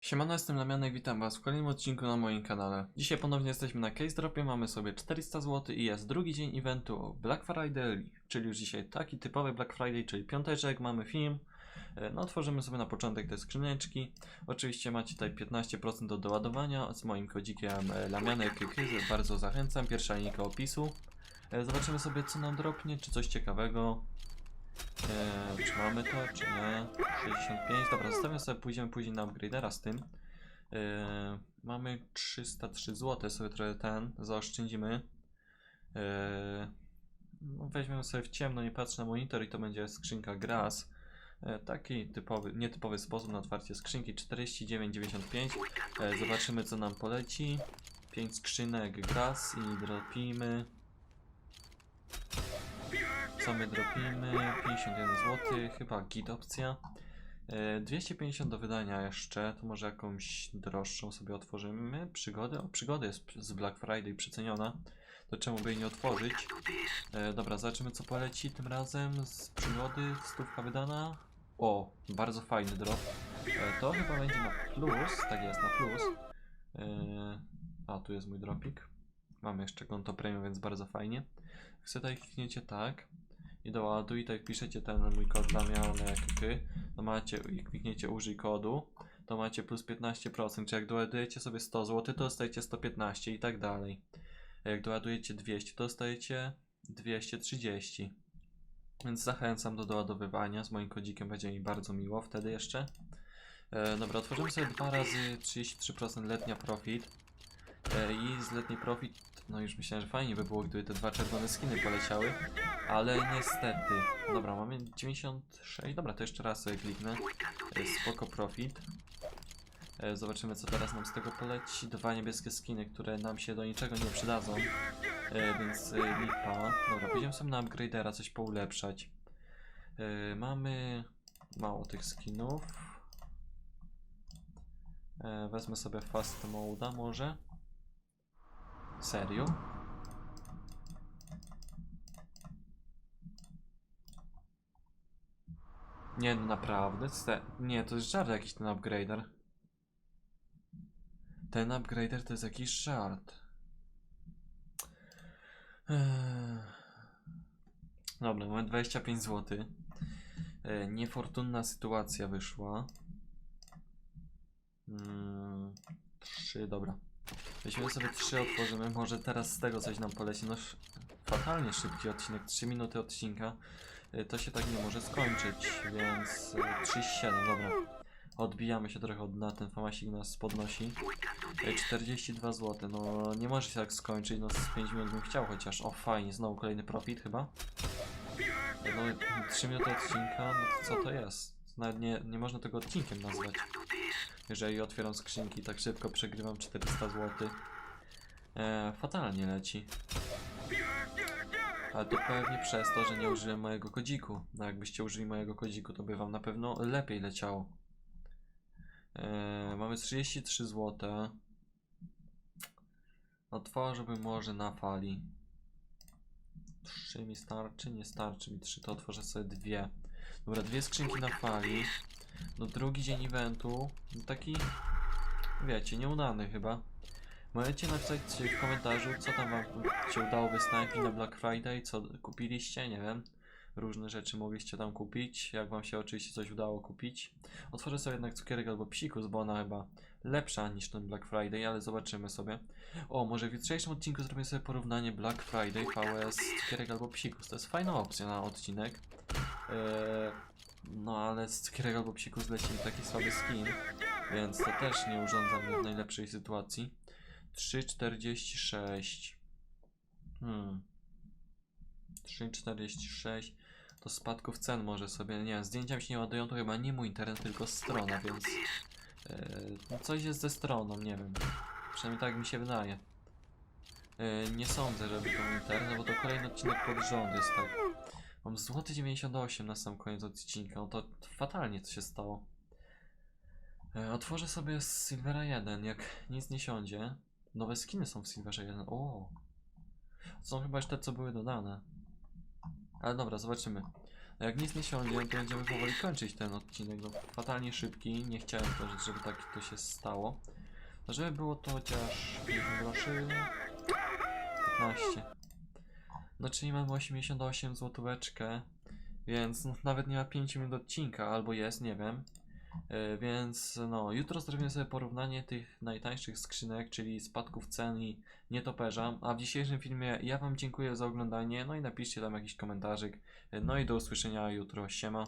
Siemano, jestem Lamianek, witam was w kolejnym odcinku na moim kanale. Dzisiaj ponownie jesteśmy na Case Dropie, mamy sobie 400 zł i jest drugi dzień eventu Black Friday, czyli już dzisiaj taki typowy Black Friday, czyli piąteczek, mamy film. E, No otworzymy sobie na początek te skrzyneczki. Oczywiście macie tutaj 15% do doładowania z moim kodzikiem e, Lamianek Kyky, bardzo zachęcam, pierwsza linijka opisu. E, Zobaczymy sobie co nam dropnie, czy coś ciekawego. Eee, czy mamy to, czy nie? 65, dobra, zostawiam sobie, pójdziemy później na upgradera z tym. Eee, mamy 303 zł, sobie trochę ten, zaoszczędzimy. Eee, no weźmiemy sobie w ciemno, nie patrzę na monitor i to będzie skrzynka Grass. E, taki typowy, nietypowy sposób na otwarcie skrzynki 49,95 e, Zobaczymy co nam poleci 5 skrzynek Grass i dropimy co my dropimy? 51 zł, chyba git opcja. E, 250 do wydania jeszcze, to może jakąś droższą sobie otworzymy. Przygody? O, przygoda jest z Black Friday przeceniona, to czemu by jej nie otworzyć? E, dobra, zobaczymy co poleci tym razem z przygody, stówka wydana. O, bardzo fajny drop. E, to chyba będzie na plus, tak jest, na plus. E, a, tu jest mój dropik. Mamy jeszcze konto premium, więc bardzo fajnie. Chcę tutaj klikniecie tak i doładuj, tak piszecie ten mój kod dla mianek, to macie, i klikniecie użyj kodu, to macie plus 15%, czy jak doładujecie sobie 100 zł, to dostajecie 115 i tak dalej. A jak doładujecie 200, to dostajecie 230. Więc zachęcam do doładowywania, z moim kodzikiem będzie mi bardzo miło wtedy jeszcze. E, dobra, otworzymy sobie dwa razy 33% letnia profit. E, I z letniej profit, no już myślałem, że fajnie by było, gdyby te dwa czerwone skiny poleciały, ale niestety. Dobra, mamy 96, dobra, to jeszcze raz sobie kliknę. E, Spoko profit. E, Zobaczymy co teraz nam z tego poleci. Dwa niebieskie skiny, które nam się do niczego nie przydadzą, więc lipa. Dobra, pójdziemy sobie na upgradera, coś poulepszać. Mamy mało tych skinów. Wezmę sobie fast moda może. Serio? Nie, no naprawdę? Nie, to jest żart jakiś ten upgrader. Ten upgrader to jest jakiś żart. Ech. Dobra, mamy 25 zł. E, niefortunna sytuacja wyszła. Mm, 3, dobra. Weźmiemy sobie 3, otworzymy. Może teraz z tego coś nam poleci. No, fatalnie szybki odcinek. 3 minuty odcinka. Y, To się tak nie może skończyć, więc y, 37, dobra. Odbijamy się trochę od dna, ten famasik nas podnosi. Y, 42 zł, no nie może się tak skończyć, no z 5 minut bym chciał chociaż. O fajnie, znowu kolejny profit chyba. Y, No 3 minuty odcinka, no to co to jest? Nawet nie, nie można tego odcinkiem nazwać. Jeżeli otwieram skrzynki tak szybko, przegrywam 400 zł. E, fatalnie leci. Ale to pewnie przez to, że nie użyłem mojego kodziku. No jakbyście użyli mojego kodziku, to by wam na pewno lepiej leciało. E, mamy 33 zł. Otworzyłbym może na fali. 3 mi starczy? Nie starczy mi 3, to otworzę sobie dwie. Dobra, dwie skrzynki na fali. No drugi dzień eventu. No taki, wiecie, nieudany chyba. Możecie napisać w komentarzu, co tam wam się udało wysnajpić na Black Friday, co kupiliście, nie wiem. Różne rzeczy mogliście tam kupić, jak wam się oczywiście coś udało kupić. Otworzę sobie jednak cukierek albo psikus, bo ona chyba lepsza niż ten Black Friday, ale zobaczymy sobie. O, może w jutrzejszym odcinku zrobię sobie porównanie Black Friday, VS, cukierek albo psikus. To jest fajna opcja na odcinek. Eee, no ale z cukierek albo psikus leci mi taki słaby skin, więc to też nie urządza mnie w najlepszej sytuacji. 3,46 Hmm 3,46 To spadków cen może sobie, nie wiem, zdjęcia mi się nie ładują, to chyba nie mój internet, tylko strona, więc no coś jest ze stroną, nie wiem. Przynajmniej tak mi się wydaje. E, nie sądzę, żeby to był internet, no bo to kolejny odcinek pod rząd jest tak. Mam złoty 98 na sam koniec odcinka, no to fatalnie co się stało. E, otworzę sobie z Silvera 1, jak nic nie siądzie. Nowe skiny są w Silverze 1. O! Są chyba już te, co były dodane. Ale dobra, zobaczymy. A jak nic nie siądzie, to będziemy powoli kończyć ten odcinek. No, fatalnie szybki, nie chciałem też, żeby tak to się stało. No, żeby było to chociaż 10 groszy, 15. No czyli mamy 88 złotóweczkę, więc no, nawet nie ma 5 minut odcinka, albo jest, nie wiem. E, Więc no, jutro zrobimy sobie porównanie tych najtańszych skrzynek, czyli spadków cen i nietoperza. A w dzisiejszym filmie ja Wam dziękuję za oglądanie, no i napiszcie tam jakiś komentarzyk. E, No i do usłyszenia jutro, siema.